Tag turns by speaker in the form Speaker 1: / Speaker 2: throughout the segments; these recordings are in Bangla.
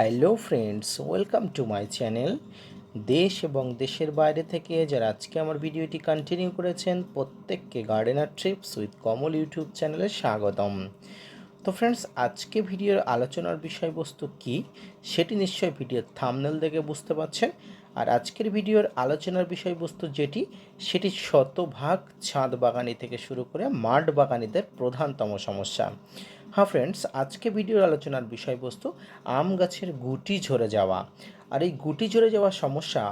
Speaker 1: Hello friends welcome to my channel দেশ এবং দেশের বাইরে থেকে যারা আজকে আমার ভিডিওটি কন্টিনিউ করেছেন, প্রত্যেককে gardener trips with Kamal YouTube চ্যানেলে স্বাগতম। তো ফ্রেন্ডস আজকে ভিডিওর আলোচনার বিষয়বস্তু কি? সেটি নিশ্চয়ই ভিডিওর থামনেল দেখে বুঝতে পারছেন। আর আজকের ভিডিওর আলোচনার বিষয়বস্তু যেটি, সেটি শতভাগ ছাদ বাগানি থেকে শুরু করে মাঠ বাগানিদের প্রধানতম সমস্যা। হ্যাঁ ফ্রেন্ডস আজকে ভিডিওর আলোচনার বিষয়বস্তু আম গাছের গুটি ঝরে যাওয়া। আর এই গুটি ঝরে যাওয়ার সমস্যা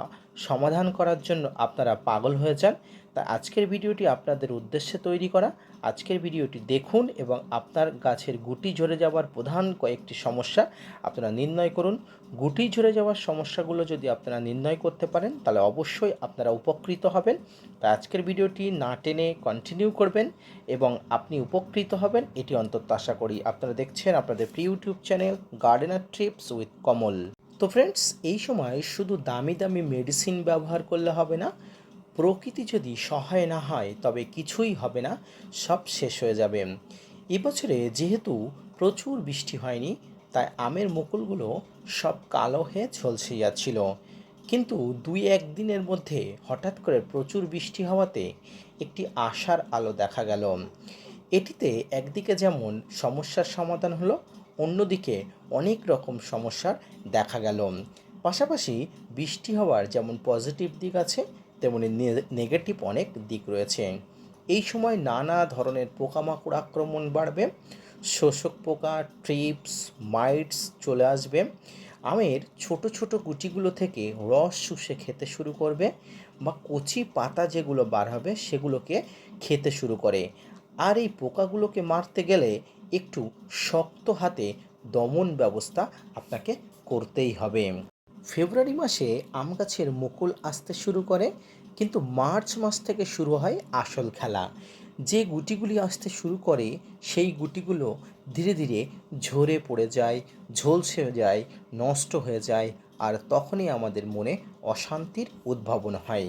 Speaker 1: সমাধান করার জন্য আপনারা পাগল হয়ে যান। তাই আজকের ভিডিওটি আপনাদের উদ্দেশ্যে তৈরি করা। আজকের ভিডিওটি দেখুন এবং আপনার গাছের গুটি ঝরে যাওয়ার প্রধান কয়েকটি সমস্যা আপনারা নির্ণয় করুন। গুটি ঝরে যাওয়ার সমস্যাগুলো যদি আপনারা নির্ণয় করতে পারেন, তাহলে অবশ্যই আপনারা উপকৃত হবেন। তাই আজকের ভিডিওটি না টেনে কন্টিনিউ করবেন এবং আপনি উপকৃত হবেন, এটি অন্তত আশা করি আপনারা দেখছেন আপনাদের প্রিয় YouTube channel gardener trips with Kamal তো ফ্রেন্ডস এই সময় শুধু দামি দামি মেডিসিন ব্যবহার করলে হবে না প্রকৃতি যদি সহায় না হয়, তবে কিছুই হবে না, সব শেষ হয়ে যাবে। এবছরে যেহেতু প্রচুর বৃষ্টি হয়নি, তাই আমের মুকুলগুলো সব কালো হয়ে ঝলসে যাচ্ছিল। কিন্তু দুই একদিনের মধ্যে হঠাৎ করে প্রচুর বৃষ্টি হওয়াতে একটি আশার আলো দেখা গেল। এটিতে একদিকে যেমন সমস্যার সমাধান হলো, অন্যদিকে অনেক রকম সমস্যার দেখা গেল। পাশাপাশি বৃষ্টি হওয়ার যেমন পজিটিভ দিক আছে তেমনি নেগেটিভ অনেক দিক রয়েছে। এই সময় নানা ধরনের পোকামাকড় আক্রমণ বাড়বে, শোষক পোকা, ট্রিপস, মাইটস চলে আসবে, আমের ছোট ছোট গুটিগুলো থেকে রস শুষে খেতে শুরু করবে বা কচি পাতা যেগুলো বার হবে সেগুলোকে খেতে শুরু করে। আর এই পোকাগুলোকে মারতে গেলে একটু শক্ত হাতে দমন ব্যবস্থা আপনাকে করতেই হবে। ফেব্রুয়ারি মাসে আম গাছের মুকুল আসতে শুরু করে, কিন্তু মার্চ মাস থেকে শুরু হয় আসল খেলা। যে গুটিগুলি আসতে শুরু করে, সেই গুটিগুলো ধীরে ধীরে ঝরে পড়ে যায়, ঝলসে যায়, নষ্ট হয়ে যায়, আর তখনই আমাদের মনে অশান্তির উদ্ভাবন হয়।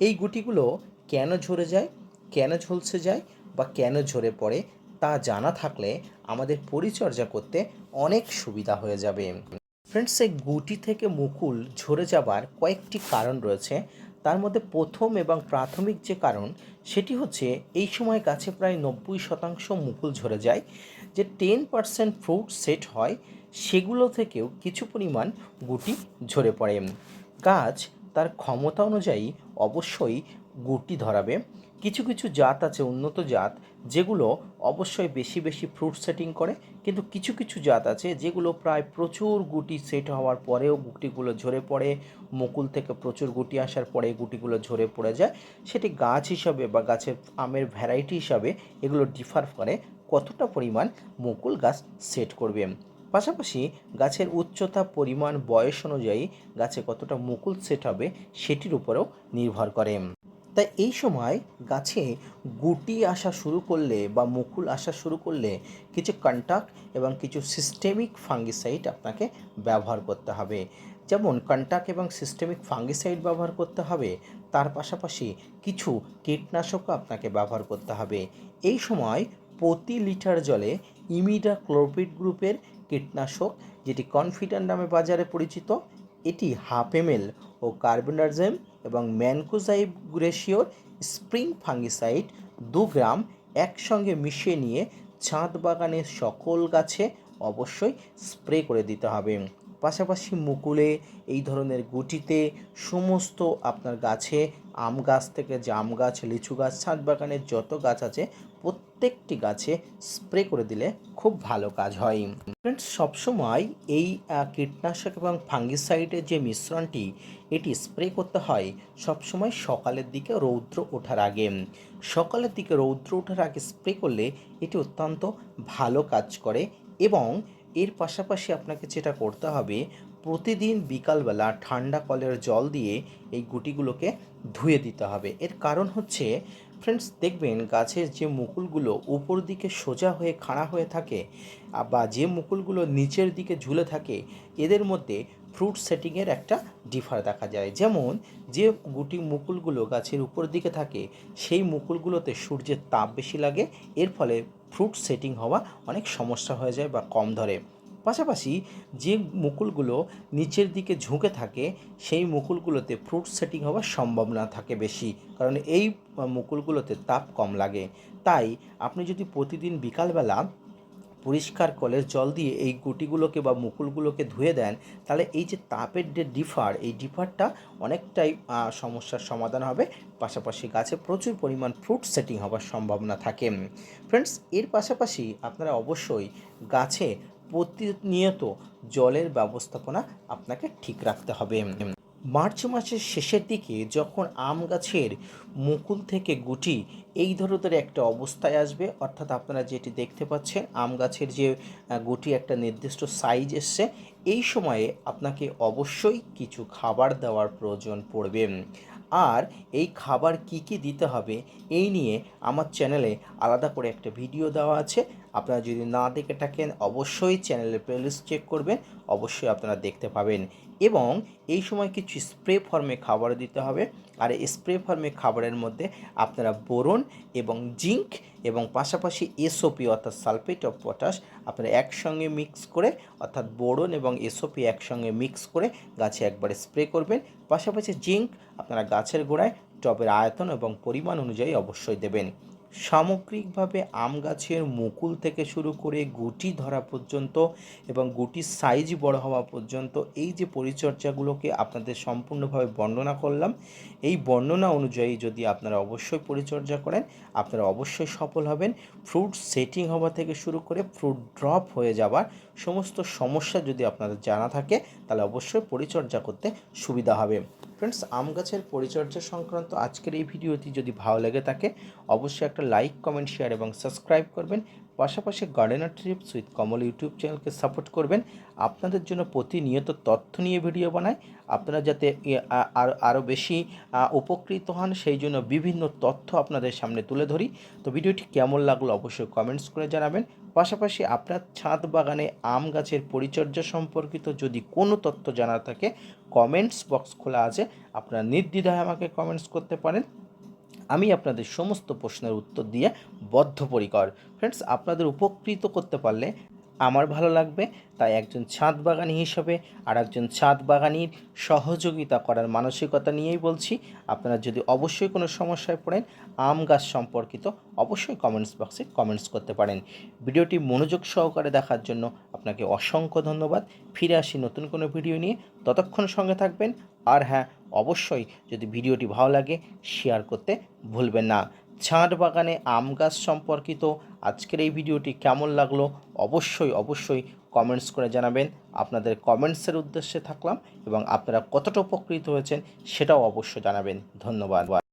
Speaker 1: এই গুটিগুলো কেন ঝরে যায়, কেন ঝলসে যায় বা কেন ঝরে পড়ে, তা জানা থাকলে আমাদের পরিচর্যা করতে অনেক সুবিধা হয়ে যাবে। ফ্রেন্ডস এই গুটি থেকে মুকুল ঝরে যাবার কয়েকটি কারণ রয়েছে। তার মধ্যে প্রথম এবং প্রাথমিক যে কারণ, সেটি হচ্ছে এই সময় গাছে প্রায় নব্বই শতাংশ মুকুল ঝরে যায়। যে টেন পার্সেন্ট ফ্রুট সেট হয়, সেগুলো থেকেও কিছু পরিমাণ গুটি ঝরে পড়ে। গাছ তার ক্ষমতা অনুযায়ী অবশ্যই গুটি ধরাবে। কিছু কিছু জাত আছে, উন্নত জাত, যেগুলো অবশ্যই বেশি বেশি ফ্রুট সেটিং করে, কিন্তু কিছু কিছু জাত আছে যেগুলো প্রায় প্রচুর গুটি সেট হওয়ার পরেও গুটিগুলো ঝরে পড়ে, মুকুল থেকে প্রচুর গুটি আসার পরে গুটিগুলো ঝরে পড়ে যায়। সেটি গাছ হিসাবে বা গাছের আমের ভ্যারাইটি হিসাবে এগুলো ডিফার করে কতটা পরিমাণ মুকুল গাছ সেট করবে। পাশাপাশি গাছের উচ্চতা, পরিমাণ, বয়স অনুযায়ী গাছে কতটা মুকুল সেট হবে সেটির উপরেও নির্ভর করে। তাই এই সময় গাছে গুটি আসা শুরু করলে বা মুকুল আসা শুরু করলে কিছু কন্টাক্ট এবং কিছু সিস্টেমিক ফাঙ্গিসাইড আপনাকে ব্যবহার করতে হবে। যেমন কন্টাক্ট এবং সিস্টেমিক ফাঙ্গিসাইড ব্যবহার করতে হবে, তার পাশাপাশি কিছু কীটনাশকও আপনাকে ব্যবহার করতে হবে। এই সময় প্রতি লিটার জলে ইমিডা ক্লোরপিড গ্রুপের কীটনাশক, যেটি কনফিডেন্ট নামে বাজারে পরিচিত, এটি হাফ এমএল ও কার্বনারজেম এবং ম্যানকোজাইব গ্রেশিওর স্প্রিং ফাঙ্গিসাইড দু গ্রাম একসঙ্গে মিশিয়ে নিয়ে ছাদ বাগানের সকল গাছে অবশ্যই স্প্রে করে দিতে হবে। পাশাপাশি মুকুলে এই ধরনের গুটিতে সমস্ত আপনার গাছে আম গাছ থেকে জাম গাছ, লিচু গাছ, ছাদ বাগানের যত গাছ আছে, প্রত্যেকটি গাছে স্প্রে করে দিলে খুব ভালো কাজ হয়। ফ্রেন্ডস সবসময় এই কীটনাশক এবং ফাঙ্গিসাইডের যে মিশ্রণটি, এটি স্প্রে করতে হয় সবসময় সকালের দিকে রৌদ্র ওঠার আগে। সকালের দিকে রৌদ্র ওঠার আগে স্প্রে করলে এটি অত্যন্ত ভালো কাজ করে এবং এর পাশাপাশি আপনাকে যেটা করতে হবে প্রতিদিন বিকালবেলা ঠান্ডা কলের জল দিয়ে এই গুটিগুলোকে ধুয়ে দিতে হবে। এর কারণ হচ্ছে ফ্রেন্ডস দেখবেন গাছের যে মুকুলগুলো উপর দিকে সোজা হয়ে খাড়া হয়ে থাকে বা যে মুকুলগুলো নিচের দিকে ঝুলে থাকে, এদের মধ্যে ফ্রুট সেটিংয়ের একটা ডিফার দেখা যায়। যেমন, যে গুটি মুকুলগুলো গাছের উপর দিকে থাকে, সেই মুকুলগুলোতে সূর্যের তাপ বেশি লাগে, এর ফলে ফ্রুট সেটিং হওয়া অনেক সমস্যা হয়ে যায় বা কম ধরে। পাশাপাশি যে মুকুলগুলো নিচের দিকে ঝুঁকে থাকে, সেই মুকুলগুলোতে ফ্রুট সেটিং হওয়ার সম্ভাবনা থাকে বেশি। কারণ এই মুকুলগুলোতে তাপ কম লাগে। তাই আপনি যদি প্রতিদিন বিকালবেলা পরিষ্কার কলের জল দিয়ে এই গুটিগুলোকে বা মুকুলগুলোকে ধুয়ে দেন, তাহলে এই যে তাপের যে ডিফার, এই ডিফারটা অনেকটাই সমস্যার সমাধান হবে। পাশাপাশি গাছে প্রচুর পরিমাণ ফ্রুট সেটিং হওয়ার সম্ভাবনা থাকে। ফ্রেন্ডস এর পাশাপাশি আপনারা অবশ্যই গাছে প্রতিনিয়ত জলের ব্যবস্থাপনা আপনাকে ঠিক রাখতে হবে। মার্চ মাসের শেষের দিকে যখন আম গাছের মুকুল থেকে গুটি এই ধরনের একটা অবস্থায় আসবে, অর্থাৎ আপনারা যেটি দেখতে পাচ্ছেন, আম গাছের যে গুটি একটা নির্দিষ্ট সাইজ এসছে, এই সময়ে আপনাকে অবশ্যই কিছু খাবার দেওয়ার প্রয়োজন পড়বে। আর এই খাবার কি কি দিতে হবে, এই নিয়ে আমার চ্যানেলে আলাদা করে একটা ভিডিও দেওয়া আছে। আপনারা যদি না দেখে থাকেন, অবশ্যই চ্যানেলের প্লেলিস্ট চেক করবেন, অবশ্যই আপনারা দেখতে পাবেন। এবং এই সময় কিছু স্প্রে ফর্মে খাবার দিতে হবে। আর এই স্প্রে ফর্মে খাবারের মধ্যে আপনারা বোরন এবং জিঙ্ক এবং পাশাপাশি এসওপি অর্থাৎ সালফেট অফ পটাশ আপনারা একসঙ্গে মিক্স করে অর্থাৎ বোরন এবং এসওপি একসঙ্গে মিক্স করে গাছে একবারে স্প্রে করবেন। পাশাপাশি জিঙ্ক আপনারা গাছের গোড়ায় টবের আয়তন এবং পরিমাণ অনুযায়ী অবশ্যই দেবেন। সামগ্রিকভাবে আম গাছের মুকুল থেকে শুরু করে গুটি ধরা পর্যন্ত এবং গুটির সাইজ বড় হওয়া পর্যন্ত এই যে পরিচর্যাগুলোকে আপনাদের সম্পূর্ণভাবে বর্ণনা করলাম এই বর্ণনা অনুযায়ী যদি আপনারা অবশ্যই পরিচর্যা করেন, আপনারা অবশ্যই সফল হবেন। ফ্রুট সেটিং হওয়া থেকে শুরু করে ফ্রুট ড্রপ হয়ে যাওয়ার সমস্ত সমস্যা যদি আপনাদের জানা থাকে, তাহলে অবশ্যই পরিচর্যা করতে সুবিধা হবে। ফ্রেন্ডস আম গাছের পরিচর্যা সংক্রান্ত আজকের এই ভিডিওটি যদি ভালো লেগে থাকে, অবশ্যই একটা লাইক কমেন্ট শেয়ার এবং সাবস্ক্রাইব করবেন। পাশাপাশি gardener trips with Kamal YouTube চ্যানেলকে সাপোর্ট করবেন। আপনাদের জন্য প্রতিনিয়ত তথ্য নিয়ে ভিডিও বানায় আপনারা যাতে আরও আরও বেশি উপকৃত হন, সেই জন্য বিভিন্ন তথ্য আপনাদের সামনে তুলে ধরি। তো ভিডিওটি কেমন লাগল অবশ্যই কমেন্টস করে জানাবেন। পাশাপাশি আপনার ছাদ বাগানে আম গাছের পরিচর্যা সম্পর্কিত যদি কোনো তথ্য জানা থাকে কমেন্টস বক্স খোলা আছে। আপনারা নির্দ্বিধায় আমাকে কমেন্টস করতে পারেন। আমি আপনাদের সমস্ত প্রশ্নের উত্তর দিয়ে বদ্ধপরিকর। ফ্রেন্ডস আপনাদের উপকৃত করতে পারলে আমার ভালো লাগবে। তাই একজন ছাদ বাগানি হিসেবে আর একজন ছাদ বাগানির সহযোগিতা করার মানসিকতা নিয়েই বলছি, আপনারা যদি অবশ্যই কোনো সমস্যায় পড়েন, আম গাছ সম্পর্কিত অবশ্যই কমেন্টস বক্সে কমেন্টস করতে পারেন। ভিডিওটি মনোযোগ সহকারে দেখার জন্য আপনাকে অসংখ্য ধন্যবাদ। ফিরে আসি নতুন কোনো ভিডিও নিয়ে। ততক্ষণ সঙ্গে থাকবেন। আর হ্যাঁ অবশ্যই যদি ভিডিওটি ভালো লাগে শেয়ার করতে ভুলবেন না। ছাঁট বাগানে আম গাছ সম্পর্কিত আজকের এই ভিডিওটি কেমন লাগল, অবশ্যই অবশ্যই কমেন্টস করে জানাবেন। আপনাদের কমেন্টসের উদ্দেশ্যে থাকলাম এবং আপনারা কতটা উপকৃত হয়েছেন সেটাও অবশ্যই জানাবেন। ধন্যবাদ।